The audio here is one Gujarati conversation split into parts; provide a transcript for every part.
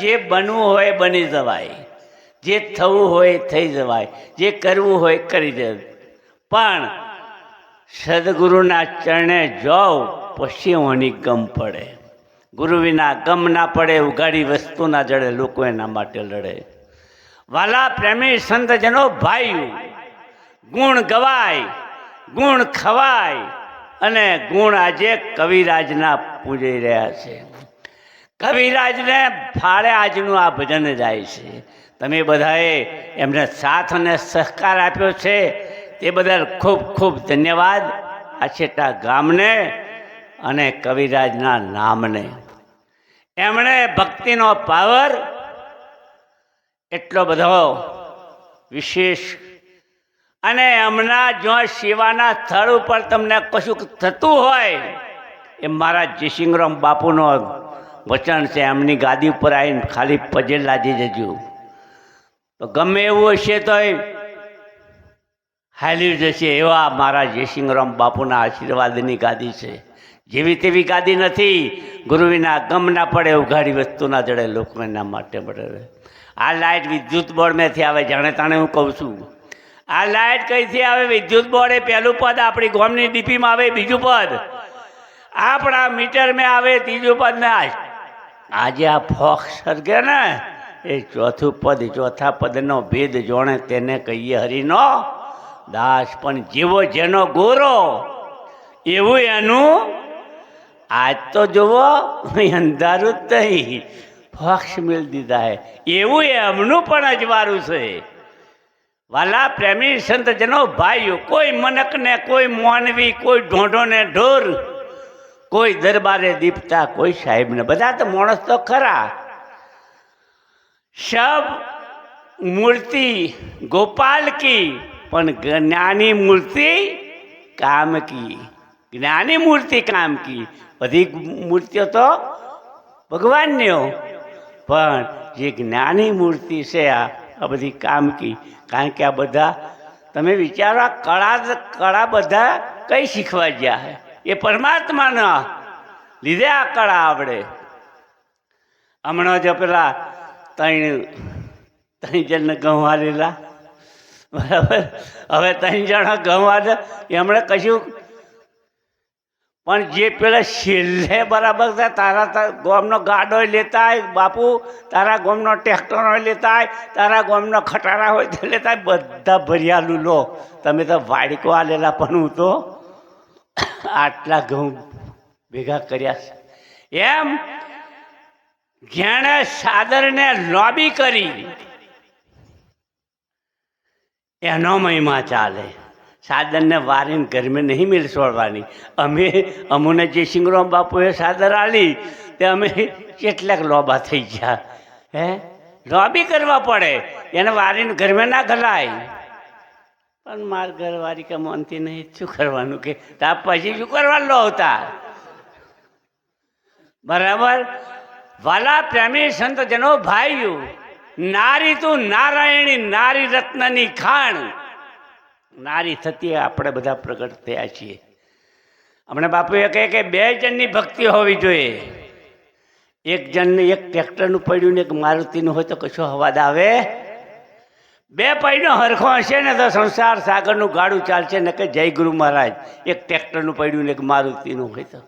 જે બનવું હોય બની જવાય. જે થવું હોય થઈ જવાય. જે કરવું હોય કરી દે. પણ સદગુરુના ચરણે પછી ઓની ગમ પડે. ગુરુ વિના ગમ ના પડે ઉગાડી વસ્તુ ના જડે, લોકો એના માટે લડે. વાલા પ્રેમી સંતજનો ભાઈ, ગુણ ગવાય, ગુણ ખવાય અને ગુણ આજે કવિરાજના પૂજી રહ્યા છે. કવિરાજને ફાળે આજનું આ ભજન જાય છે. તમે બધાએ એમને સાથ અને સહકાર આપ્યો છે. તે બદલ ખૂબ ખૂબ ધન્યવાદ આછેટા ગામને અને કવિરાજના નામને. એમણે ભક્તિનો પાવર એટલો બધો વિશેષ અને હમણાં જો શિવાના સ્થળ ઉપર તમને કશુંક થતું હોય, એ મારા જયસિંહરામ બાપુનો વચન છે, એમની ગાદી ઉપર આવીને ખાલી પજે લાદી જજો. તો ગમે એવું હશે તો હાલી જશે એવા મારા જયસિંહરામ બાપુના આશીર્વાદની ગાદી છે. જેવી તેવી ગાદી નથી ગુરુવીના ગમ ના પડે ઉઘાડી વસ્તુ ના જડે લોકો માટે મળે આ લાઇટ વિદ્યુત બોર્ડમાંથી આવે, જાણે તાણે હું કહું છું. આ લાઇટ કઈથી આવે? વિદ્યુત બોર્ડ એ પહેલું પદ આપણી ગોમની ડીપીમાં આવે, બીજું પદ. આપણા મીટર મેં આવે, ત્રીજું પદ ને. આજે આ ફોક્સ સર્ગે ને, એ ચોથું પદ, ચોથા પદનો ભેદ જોણે તેને કહીએ હરિનો, દાસ પણ જીવો જેનો ગોરો. એવું એનું? આજ તો જુઓ અંધારું જ નહીં. ફોક્ષ મેળ દીધા હે. એવું એમનું પણ અજવારું છે. વાલા પ્રેમી સંતજનો ભાઈઓ, કોઈ મનકને કોઈ મોનવી, કોઈ ઢોંઢોને ઢોર કોઈ દરબારે દીપતા, કોઈ સાહેબને. બધા તો માણસ તો ખરા. સબ મૂર્તિ ગોપાલ કી, પણ જ્ઞાની મૂર્તિ કામ કી. જ્ઞાની મૂર્તિ કામ કી. બધી મૂર્તિઓ તો ભગવાનની પણ જે જ્ઞાની મૂર્તિ છે આ આ બધી કામ કી. કારણ કે આ બધા, તમે વિચારો, આ કળા કળા બધા કઈ શીખવા ગયા હે? એ પરમાત્માના લીધે આ કળા આવડે. હમણાં જ પેલા ત્રણ ત્રણ જણને ઘઉં હાલેલા બરાબર? હવે ત્રણ જણા એ એમણે કશું પણ જે પેલા છેલ્લે બરાબર છે, તારા ગોમનો ગાડો લેતા હોય બાપુ, તારા ગોમનો ટ્રેક્ટર હોય લેતા તારા ગોમનો ખટારા હોય તો લેતા બધા ભર્યા લો તમે તો વાડકો આલેલા પણ હું તો. આટલા ઘઉં ભેગા કર્યા છે. એમ જેણે સાદરને લોબી કરી, એનો મહિમા ચાલે. સાદરને વારીને ગરમે નહીં મિલ છોડવાની અમે અમુને જે સિંગરામ બાપુએ સાદર આલી, તે અમે કેટલાક લોબા થઈ ગયા. હે? લોબી કરવા પડે. એને વારીને ગરમે ના ગલાય પણ માર ઘરવાળી કે માનતી નહીં, શું કરવાનું કે? તા પછી શું કરવાનું લો હતા બરાબર? વાલા પ્રેમી સંત જનો ભાઈઓ, નારી તું નારાયણી, નારી રત્નની ખાણ. નારી થતી આપણે બધા પ્રગટ થયા છીએ. હમણાં બાપુએ કહે કે બે જણની ભક્તિ હોવી જોઈએ. એક જણને એક ટ્રેક્ટરનું પડ્યું ને એક મારુતિનું હોય તો કશો અવાજ આવે? બે પૈડો હરખો હશે ને તો સંસાર સાગરનું ગાડું ચાલશે ને કે જય ગુરુ મહારાજ. એક ટ્રેક્ટરનું પડ્યું ને એક મારુતિનું, હોય તો.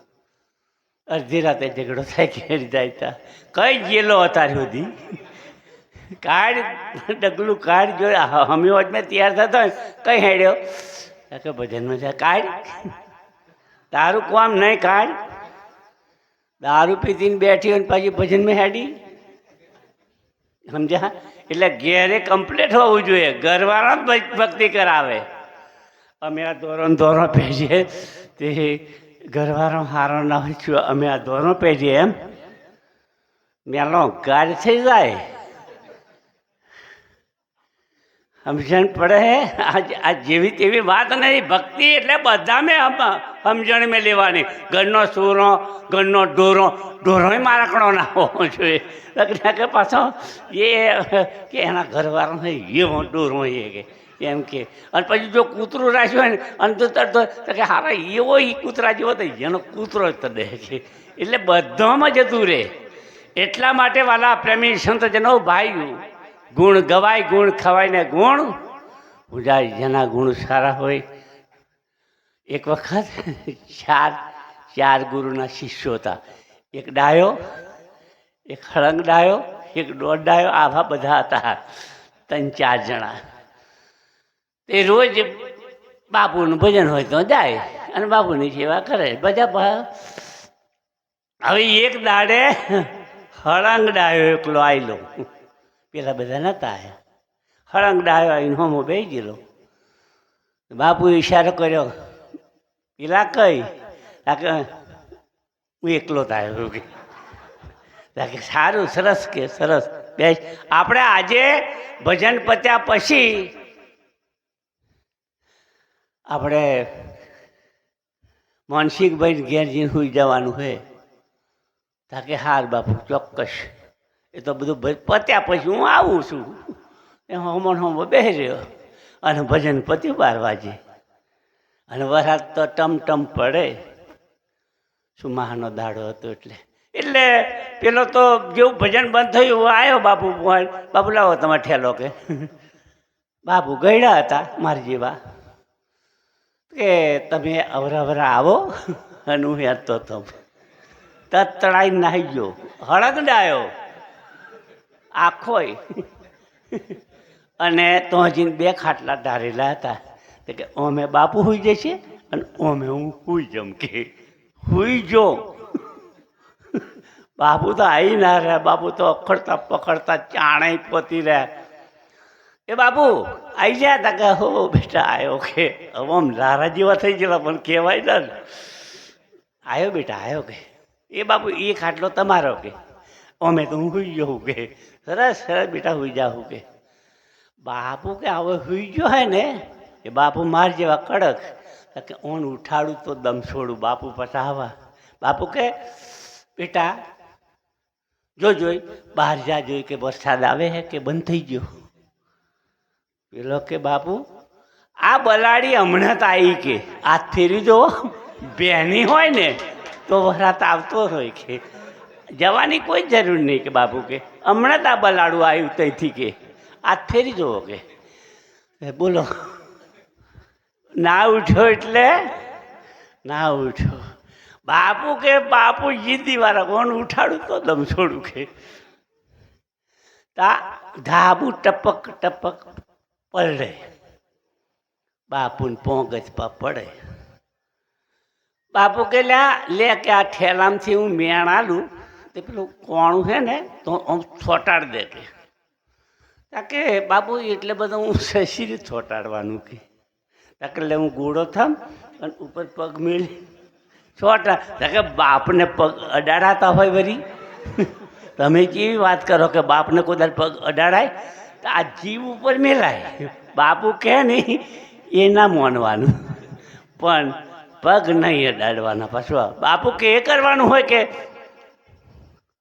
અડધી રાતે ઝઘડો થાય ઘેર જાય તા. કઈ ગયેલો અત્યારે સુધી કાઢ ડગલું કાઢ જો હમી વચમાં તૈયાર થતો હોય કઈ હેડ્યો? કે ભજનમાં જાય કાર્ડ તારું કોમ નહીં કાર્ડ દારૂ પીતીને બેઠી પછી પાછી ભજનમાં હેડી. સમજ્યા? એટલે ઘેરે કમ્પ્લીટ હોવું જોઈએ. ઘરવાળા જ ભક્તિ કરાવે. અમે આ ધોરણ ધોરણ પહેરીએ તે ઘરવાળો હારો ના હોય અમે આ ધોરણ પહેરીએ એમ. મેલો ગાઢ થઈ જાય. સમજણ પડે? આ જેવી તેવી વાત નહીં. ભક્તિ એટલે બધા મેં હમ- સમજણ મેં લેવાની ઘરનો સૂરો, ઘરનો ઢોરો, ઢોરોય મારાકણો ના હોવો જોઈએ. લગ્ન કે પાછો એ કે એના ઘરવાળાને એવો ઢોરો એ કે, એમ કે. અને પછી જો કૂતરું રાખ્યું હોય ને, અને તો કે હારા એવો એ કૂતરા જેવો તો એનો કૂતરો જ તો દે છે. એટલે બધામાં જતું રહે. એટલા માટે વાલા પ્રેમી સંતજનો ભાઈ ગુણ ગવાય, ગુણ ખવાય ને ગુણ પૂજાય જેના ગુણ સારા હોય એક વખત ચાર ચાર ગુરુના શિષ્યો હતા. એક ડાયો, એક હળંગ ડાયો, એક દોઢ ડાયો, આવા બધા હતા. ત્રણ, ચાર જણા. તે રોજ બાપુનું ભજન હોય તો જાય અને બાપુની સેવા કરે. બધા હવે એક દાડે હળંગ ડાયો એકલો આવેલો પેલા બધા નતા આવ્યા હળંગ ડાયો આવીને હોમો બેસી ગયેલો. બાપુએ ઈશારો કર્યો. પેલા કઈ? હું એકલો થાય કે. સારું, સરસ કે, સરસ. બેસ આપણે આજે ભજન પત્યા પછી આપણે માનસિકભાઈ ઘેર સુઈ જવાનું છે તાકે હાર બાપુ, ચોક્કસ. એ તો બધું પત્યા પછી હું આવું છું. એ હોમણ હોમો બેસી રહ્યો. અને ભજન પત્યું બાર વાગે. અને વરસાદ તો ટમ ટમ પડે સુમાહાનો દાડો હતો એટલે. એટલે પેલો તો જેવું ભજન બંધ થયું આવ્યો બાપુ બાપુ લાવો તમારે ઠેલો કે. બાપુ ગયડા હતા મારી જેવા. કે તમે અવરાવરા આવો અને હું હેતો હતો. તતડાઈ નાહી ગયો. હળગડાયો. આખોય. અને તો હજી બે ખાટલા ધારેલા હતા. કે ઓમે બાપુ હુઈ જશે? અને ઓમે હું હુઈ જમ કે, હુઈ જો બાપુ તો આવી ના રહ્યા બાપુ તો અખડતા પકડતા ચાણે પતી રહ્યા એ બાપુ આવી ગયા તા કે, હો, બેટા આવ્યો કે, હવે આમ લારા જેવા થઈ ગયેલા, પણ કહેવાય ના આવ્યો બેટા આવ્યો કે. એ બાપુ, એ ખાટલો તમારો કે. અમે તો હું હુઈ જવું કે. સરસ સરસ, બેટા, હુઈ જાઉં કે. બાપુ કે, હવે હુઈ ગયો હે ને? એ બાપુ માર જેવા કડક. કે ઓન ઉઠાડું તો દમ છોડું, બાપુ પછી બાપુ કે, બેટા, જો જોઈ, બહાર જા જોઈ કે વરસાદ આવે હે કે બંધ થઈ ગયો. પેલો કે, બાપુ, આ બલાડી હમણાં તો આવી કે. આ ફેરી જો બેની હોય ને, તો વરાત આવતો હોય કે. જવાની કોઈ જરૂર નહીં કે બાપુ કે. હમણાં જ આ બલાડું આવ્યું ત્યાંથી કે. આ ફેરી જુઓ કે. બોલો ના ઉઠ્યો એટલે? ના ઉઠ્યો. બાપુ કે, બાપુ જીદી વાળા કોણ? ઉઠાડું તો દમ છોડું કે. તા ધાબુ ટપક ટપક પડે બાપુને પોંગજ પા પડે. બાપુ કે લ્યા લે કે આ ઠેલામથી હું મેણ આલું. તે પેલું કોણું છે ને, તો આમ છોટાડ દે કે. તાકે બાપુ, એટલે બધું હું સસી છોટાડવાનું કે. એટલે હું ગોળો થમ અને ઉપર પગ મેળી. છોટા તાકે બાપને પગ અડાડાતા હોય વરી. તમે કેવી વાત કરો કે બાપને કોઈ પગ અડાડાય? તો આ જીવ ઉપર મેલાય. બાપુ કહે નહીં, એ ના માનવાનું. પણ પગ નહીં અડાડવાના પાછું. બાપુ કે એ કરવાનું હોય કે?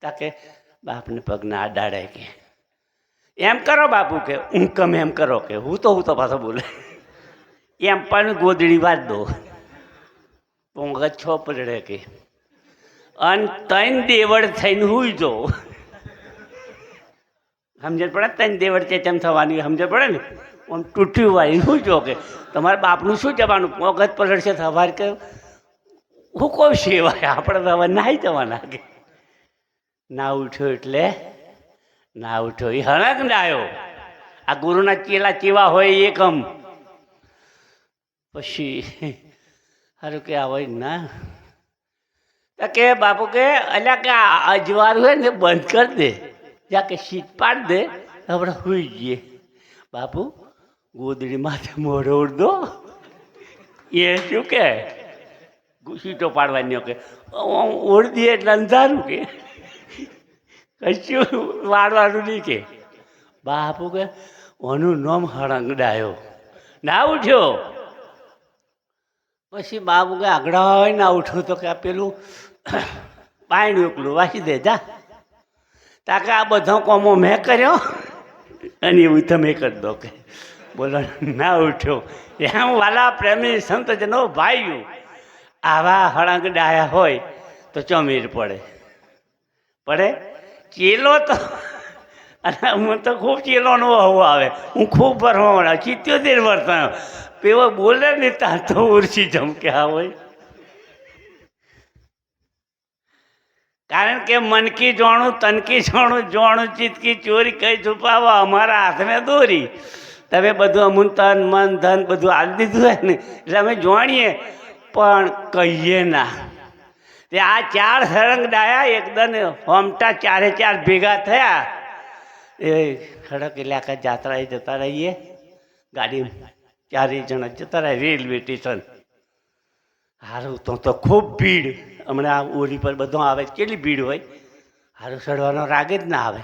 તાકે બાપને પગ ના અડાડાય કે. એમ કરો બાપુ કે હું કમે એમ કરો કે. હું તો હું તો પાછો બોલે. એમ પણ ગોદડી વાત દો. પોંગ છો પડે કે. અન ત્રણ દેવડ થઈને હુઈ જો. સમજણ પડે ત્રણ દેવડ છે તેમ થવાની? સમજણ પડે ને? આમ તૂટ્યું વાળી શું જો કે. તમારા બાપનું શું જવાનું? પોગત પલળશે સવાર કે હું કહું સેવાય? આપણે સવાર નાહી જવાના કે. ના ઉઠ્યો એટલે ના ઉઠ્યો. એ હળક ના આવ્યો આ ગુરુના ચેલા ચેવા હોય એકમ. કમ પછી સારું કે આવે ના. કે બાપુ કે, અલ્યા કે આ અજવાર હોય ને, બંધ કરી દે. જા કે શીત પાડ દે. આપણે સુઈ જઈએ. બાપુ, ગોદડી માથે મોઢો ઉડદો એ શું કે? સીટો પાડવાની કે. ઉડદી એટલે અંધારું કે. કશું વાળવાનું નહીં કે. બાપુ કે, ઓનું નામ હળંગડાયો. ના ઉઠ્યો. પછી બાબુ કે આગળ ઉઠ્યો તો કે પેલું પાણી એકલું વાસી દે, જા. તાકે આ બધો કોમો મેં કર્યો. અને એવું તમે કરી દો કે. બોલો, ના ઉઠ્યો. એમ વાલા પ્રેમી સંતજનો ભાઈઓ. આવા હળંગ ડાયા હોય તો ચમીર પડે. પડે? ચેલો તો અને હું તો ખૂબ ચીલોનો બહુ આવે. હું ખૂબ ભરવા સિત્યોતેર વર્ષ પેલો બોલે ને ત્યાં તો ઉર્સી જમકે હા હોય. કારણ કે મનકી જોણું તનકી જોણું જોણું ચિતકી ચોરી કઈ છુપાવા અમારા હાથને દોરી. તમે બધું અમુન તન, મન, ધન બધું આલી દીધું હોય ને, એટલે અમે જોણીએ. પણ કહીએ ના. તે આ ચાર સરંગ ડાયા એકદમ હોમટા ચારે ચાર ભેગા થયા. એ ખડક ઇલાકા જાત્રાએ જતા રહીએ. ગાડી ચારેય જણા જતા રહ્યા રેલવે સ્ટેશન. સારું તો તો ખૂબ ભીડ. હમણાં આ ઓરી પર બધો આવે, કેટલી ભીડ હોય? સારું ચડવાનો રાગ જ ના આવે.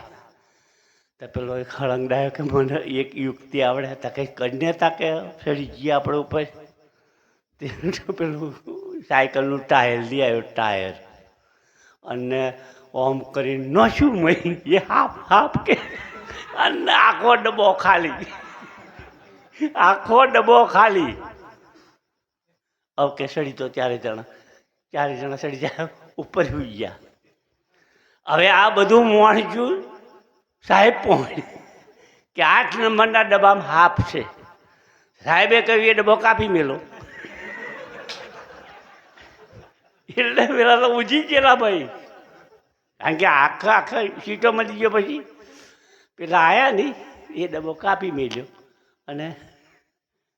તો પેલો એક હળંગડાયો કે મને એક યુક્તિ આવડે, તા કંઈ કરીને તા કે ચડી ગયા આપણે ઉપર? તે પેલું સાયકલનું ટાયર લઈ આવ્યો, ટાયર. અને ઓમ કરીને ન શું મહી એ હાફ હાફ કે અને આખો ડબ્બો ખાલી. આખો ડબ્બો ખાલી. ઓકે સડી તો ચારે જણા ચારે જણા સડી જાય, ઉપર સુઈ ગયા. હવે આ બધું મોણજું સાહેબ પહોંચ કે આઠ નંબરના ડબ્બામાં હાફ છે. સાહેબે કહ્યું, એ ડબ્બો કાપી મેલો. એટલે પેલા તો ઉજી ગયેલા ભાઈ. કારણ કે આખા આખા સીટો મળી ગયો પછી પેલા આવ્યા નહીં એ ડબ્બો કાપી મેળ્યો અને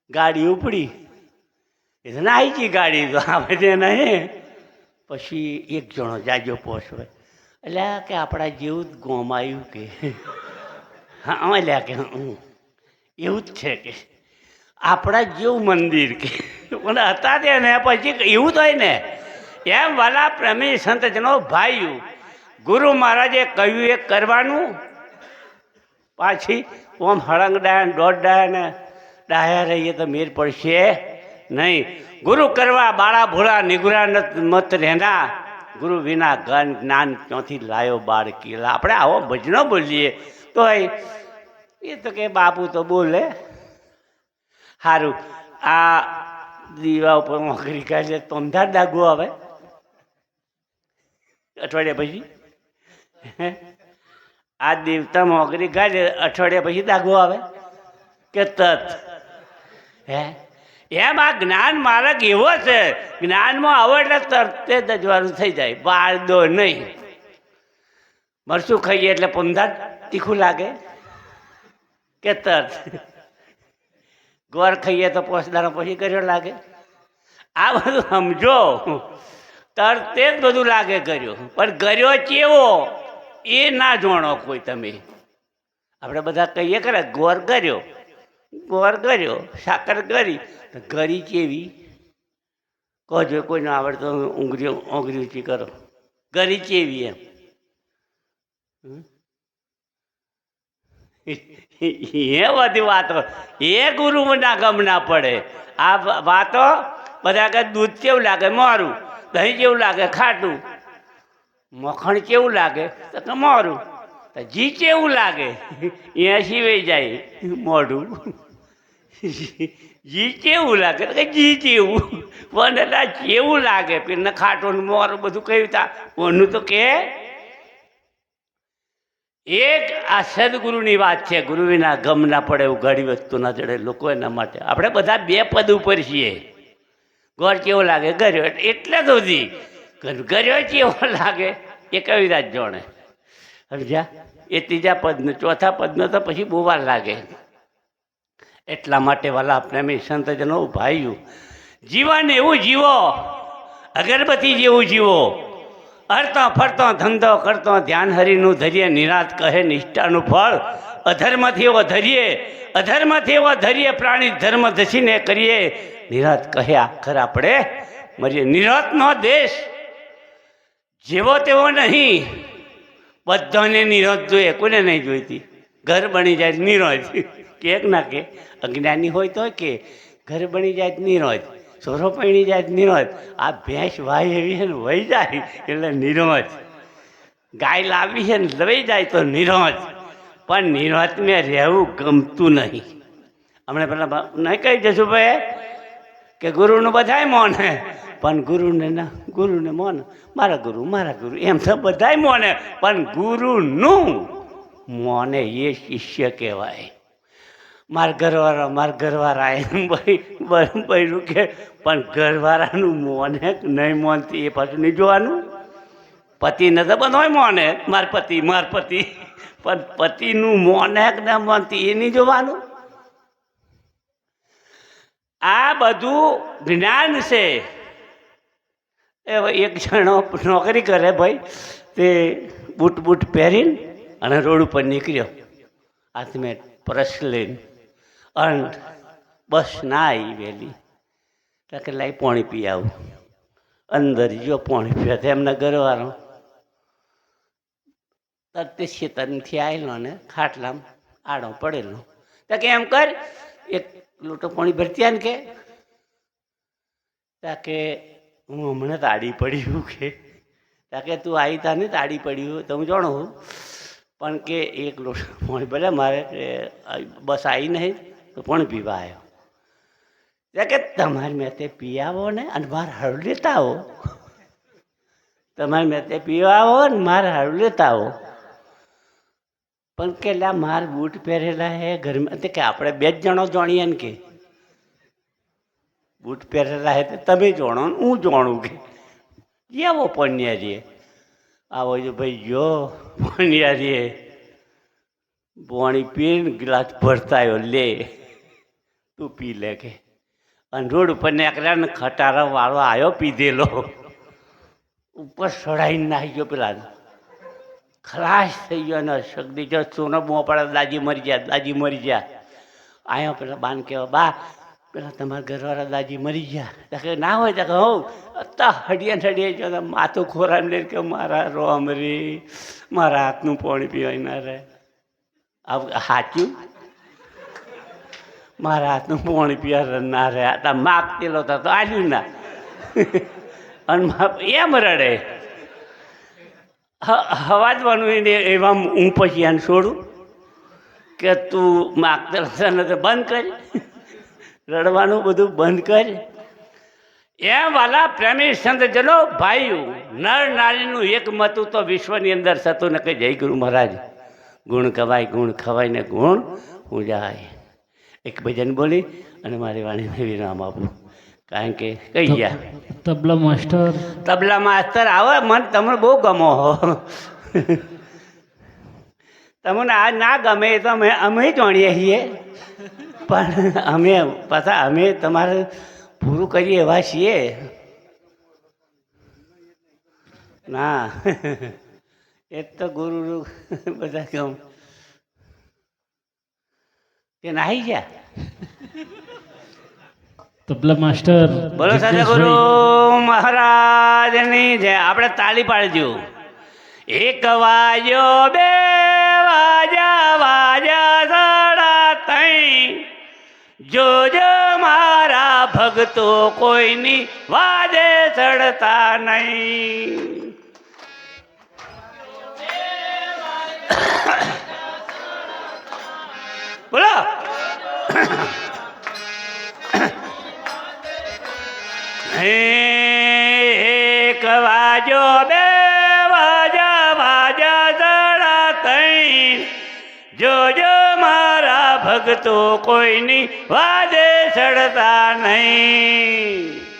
ગાડી ઉપડી. એટલે આવી ગઈ ગાડી તો આપણે નહીં. પછી એક જણો જાજો હોય એટલે કે આપણા જેવું જ ગોમ આવ્યું કે. હા અલ્યા કે હું એવું જ છે કે. આપણા જેવું મંદિર કે. પણ હતા તેને પછી એવું તો હોય ને. એમ વાલા પ્રેમી સંતજનો ભાઈઓ. ગુરુ મહારાજે કહ્યું એ કરવાનું. પાછી ઓમ હળંગ ડાયા દોઢ ડાયા ને ડાયા રહીએ તો મેર પડશે. નહીં. ગુરુ કરવા બાળા ભોળા નિગુરા મત રહેના. ગુરુ વિના ગન જ્ઞાન ક્યાંથી લાયો બાળકી આપણે આવો ભજનો બોલીએ. તો એ તો કે બાપુ તો બોલે. સારું આ દીવા ઉપર મોકરી કાઢે તો અંધાર ડાગવો આવે. અઠવાડિયા પછી? આ દેવતા મોગરી કાઢે અઠવાડિયા પછી દાગો આવે? કે તત? હે? એમ આ જ્ઞાન માર્ગ એવો છે, જ્ઞાનમાં આવો એટલે તરતે દજવાનું થઈ જાય. બાર દો નહીં. મરચું ખાઈએ એટલે પંદર તીખું લાગે. કે તરત ગોળ ખાઈએ તો પોસદાનો પછી કર્યો લાગે. આ બધું સમજો. તરતે જ બધું લાગે કર્યો. પણ કર્યો કેવો? એ ના જોણો કોઈ તમે. આપણે બધા કહીએ કરે ગોર કર્યો. ગોર કર્યો, સાકર કરી. તો ગરી કેવી? કહો કોઈને આવડતો ઊંઘરી ઊંઘરી ઊંચી કરો. ગરી કેવી એમ? એ બધી વાતો. એ ગુરુના ગમ ના પડે. આ વાતો બધા કે દૂધ કેવું લાગે? મારું. દહીં કેવું લાગે? ખાટું. મખણ કેવું લાગે? તો કે મોરું તો જી કેવું લાગે? અહીંયા સિવાય જાય. મોઢું. જી કેવું લાગે? કે જી કેવું પણ એટલે કેવું લાગે. પેલા ખાટું ને મોરું બધું કહ્યું તા ઓનું તો કે? એક આ સદગુરુની વાત છે. ગુરુ વિના ગમ ના પડે એવું ઘડી વસ્તુ ના ચડે. લોકો એના માટે. આપણે બધા બે પદ ઉપર છીએ. ગોળ કેવો લાગે? ગર્યો. એટલે સુધી ગર્યો કેવો લાગે? એ કવિતા જ જોણે સમજ્યા? એ ત્રીજા પદને, ચોથા પદને તો પછી બહુ લાગે. એટલા માટે વાલા પ્રેમી સંતજનો ભાઈયું. જીવન એવું જીવો, અગરબત્તી જેવું જીવો. હરતો ફરતો, ધંધો કરતો, ધ્યાન હરિનું ધરીએ, નિરાત કહે, નિષ્ઠાનું ફળ. અધર્મથી એવો ધરીએ, અધર્મથી એવો ધરીએ, પ્રાણી ધર્મ ધસીને કરીએ. નિરાત કહે, આખર આપણે મરીએ. નિરાતનો દેશ જેવો તેવો નહીં. બધાને નિરોધ જોઈએ કોને નહીં જોઈતી. ઘર બની જાય નિરોધ. કેક ના કે. અજ્ઞાની હોય તો કે. ઘર બની જાય નિરોધ. સોરો પૈણી જાય નિરોધ. આ ભેંસ વાય એવી છે ને, વહી જાય એટલે નિરોધ. ગાય લાવી છે ને, લઈ જાય તો નિરોધ. પણ નિરોધને રહેવું ગમતું નહીં. હમણાં પેલા નહીં કહી જશું ભાઈ, કે ગુરુનું બધાય મોને પણ ગુરુને ના, ગુરુને મોને. મારા ગુરુ મારા ગુરુ, એમ તો બધાય મોને, પણ ગુરુનું મોને એ શિષ્ય કહેવાય. માર ઘરવાળા માર ઘરવાળા એમ બૈરું કે, પણ ઘરવાળાનું મોને નહીં મોનતી એ પાછું નહીં જોવાનું. પતિ ન તો બધોય મોને, માર પતિ માર પતિ. પણ પતિનું મોને ન મોનતી એ નહીં જોવાનું. આ બધું જ્ઞાન છે. એ એક જણો નોકરી કરે ભાઈ, તે બૂટ બૂટ પહેરીને અને રોડ ઉપર નીકળ્યો. હાથમાં પરસ લઈને અને બસ ના આવી વહેલી કે લાઈ પાણી પી આવું અંદર જો પાણી પીવા તો એમના ઘરવાળો. તરત શેતરથી આવેલો ને ખાટલામ આડો પડેલો. તો કે એમ કર, એક લોટો પાણી ભરતી ને કે. કે હું હમણાં તાડી પડ્યું કે કે તું આવી તા ને તાડી પડ્યું તો હું. જાણું પણ કે એક લોટો ભલે મારે બસ આવી નહીં, તો પણ પીવા આવ્યો ત્યાં કે તમારે મેં તે પી ને, અને મારે હારું લેતા આવો. તમારે મેં તે પીવા આવો ને, મારે હારું લેતા આવો. પણ કે લા માર બૂટ પહેરેલા હે ઘરમાં, તે કે આપણે બે જ જણો જાણીએ ને કે. બૂટ પહેરેલા હે તમે જાણો ને હું જાણું કે. આવો પન્યારીએ આવો જો ભાઈ જો પન્યારીએ પાણી પીને ગ્લાસ ભરતા આવ્યો લે. તું પી લે કે. અને રોડ ઉપર નીકળ્યા ને ખટારા વાળો આવ્યો પીધેલો. ઉપર સડાઈને નાખી ગયો પેલા ખલાસ થઈ ગયો ને શક્તિ જો સોનો બો પડે દાજી મરી ગયા, દાજી મરી ગયા. આવ્યો પેલા બાન કહેવા, બા પેલા તમારા ઘરવાળા દાદી મરી ગયા. ત્યાં ના હોય, ત્યાં કે હો અત્તા હડિયા હડિયા જો માથું ખોરાને લે કે મારા રોમ રે મારા હાથનું પાણી પીવાય ના આ સાચું મારા હાથનું પાણી પીવા ના રહે. આ માગતેલો તો આવ્યું ના. અને માપ એમ રડે. હવાજવાનું એને એવા હું પછી આને છોડું કે તું માગતેલો તો બંધ કર. રડવાનું બધું બંધ કર. એમ વાલા પ્રેમી સંતજનો ભાઈઓ નર નારીનું એક મતું તો વિશ્વની અંદર થતું ને કે જય ગુરુ મહારાજ. ગુણ કવાય ગુણ ખવાય ને ગુણ હું જાય એક ભજન બોલી અને મારી વાણીને વિરામ આપું. કારણ કે કઈ ગયા? તબલા માસ્ટર. તબલા માસ્તર આવે મને તમને બહુ ગમો હો. તમને આ ના ગમે તો અમે અમે જાણીએ છીએ. પણ અમે પાછા અમે તમારે પૂરું કરીએ એવા છીએ. ના એ તો ગુરુ બધા કેમ કે નાહી ગયા? તબલા માસ્ટર બોલો સદગુરુ મહારાજની જય. આપણે તાળી પાડજો. એક વાજો બે વાજા વાજા સાડા ત્રણ. જોજો મારા ભક્તો કોઈની વાદે ચડતા નહીં. બોલો. હે એક વાજો બે ભક્તો કોઈની વાદે ચડતા નહીં.